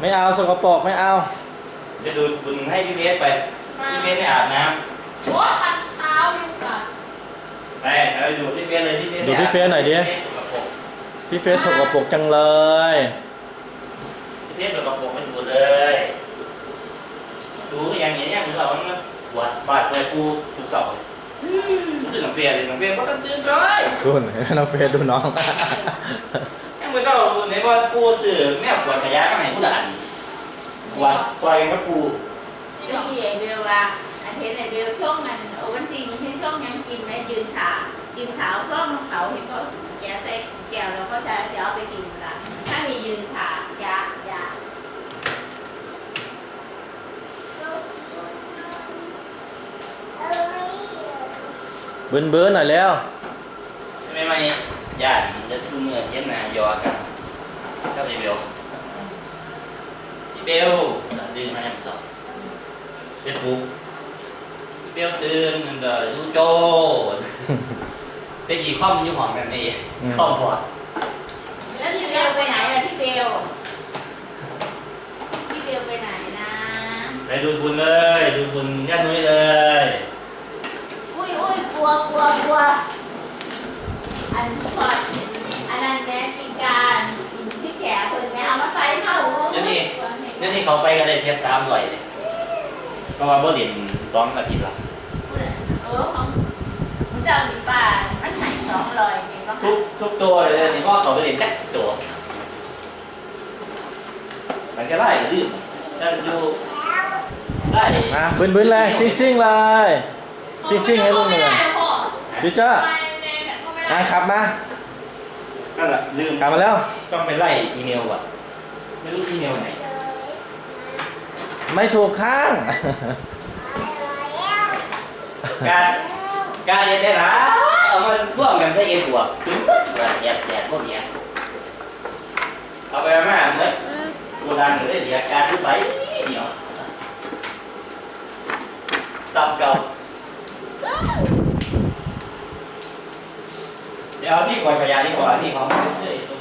ไม่เอาสกปรกไม่เอา จะดูดฝุ่นให้พี่เบสไป พี่เบสไม่อาบน้โอ้ตัดเท้าอยู่กับำไปเอาไปดูดพี่เบสเลยพี่เบสดูพี่เฟซหน่อยดิ พี่เฟซสกปรกจังเลย พี่เบสสกปรกไม่ดูดเลย ดูก็ยังอย่างเงี้ยมือเรามันปวดบาดเลยกูถูกเสาเลยอืมตื่นน้ำเฟียเลยน้ำเฟียก็ต้องตื่นเลย ดูหนน้องเฟซดูน้อง ยังไม่เศร้าในว่าปูสื่อแม่ปวดขยะก็ไหนผู้หลานปวดซอยกันก็ปูนี่ก็ก็มีไอเบลว่าอันเห็นไอเบลช่วงนั้นโอวันติงที่ช่วงยังกินไหมยืนขายืนขาซ่อมเขาเห็นก็แกใส่แก้วแล้วก็จะจะเอาไปกินละถ้ามียืนขายายาบื้นบื้นๆหน่อยแล้วไม่ไม่ญาติจะ ทุ่มเงินเย็นหนายอกันก็พี่เบลพี่เบลตื่นมาอย่างสอบเฟซบุ๊กพี่เบลตื่นเดี๋ยวดูโจไปกี่ข้อมยุ่งหอมกันนี่ข้อมพอดแล้วพี่เบลไปไหนล่ะพี่เบลพี่เบลไปไหนนะไปดูบุญเลย ดูบุญย่านุ้ยเลย อุ้ยอุ้ยกลัวกลัวกลัวอันพอดอั นี่เขาไปกันเลยเพียบสามร้อยเลยก็ว่าบ่เรียนสองอาทิตย์ละเออของมึงจะเอาหนีป่ามันไหนสองร้อยเองก็ทุกทุกตัวเลยนี่พ่อเขาไปเรียนแค่ตัว มันก็ไล่ดื้อถ้าอยู่ได้มาบื้นบื้นๆเลยซิ่งซิ่งๆเลยซิ่งซิ่งๆให้ลูกหนึ่งดิจ้าอะขับมานั่นแหละลืมขับมาแล้วต้องไปไล่อีเมลอะไม่รู้อีเมลไหน ไม่ถูกข้าง การการเรียนได้ละเอามันร่วมกันใช้เอ็นบวกถึงแยบแยบพวกเนี้ยเอาไปมาเมื่อกูดังเลยเดี๋ยวการทุบไปเดี๋ยวซ้ำเก่าเดี๋ยวเอาที่กวาดขยะดีกว่าที่ขาไม่ได้ตรง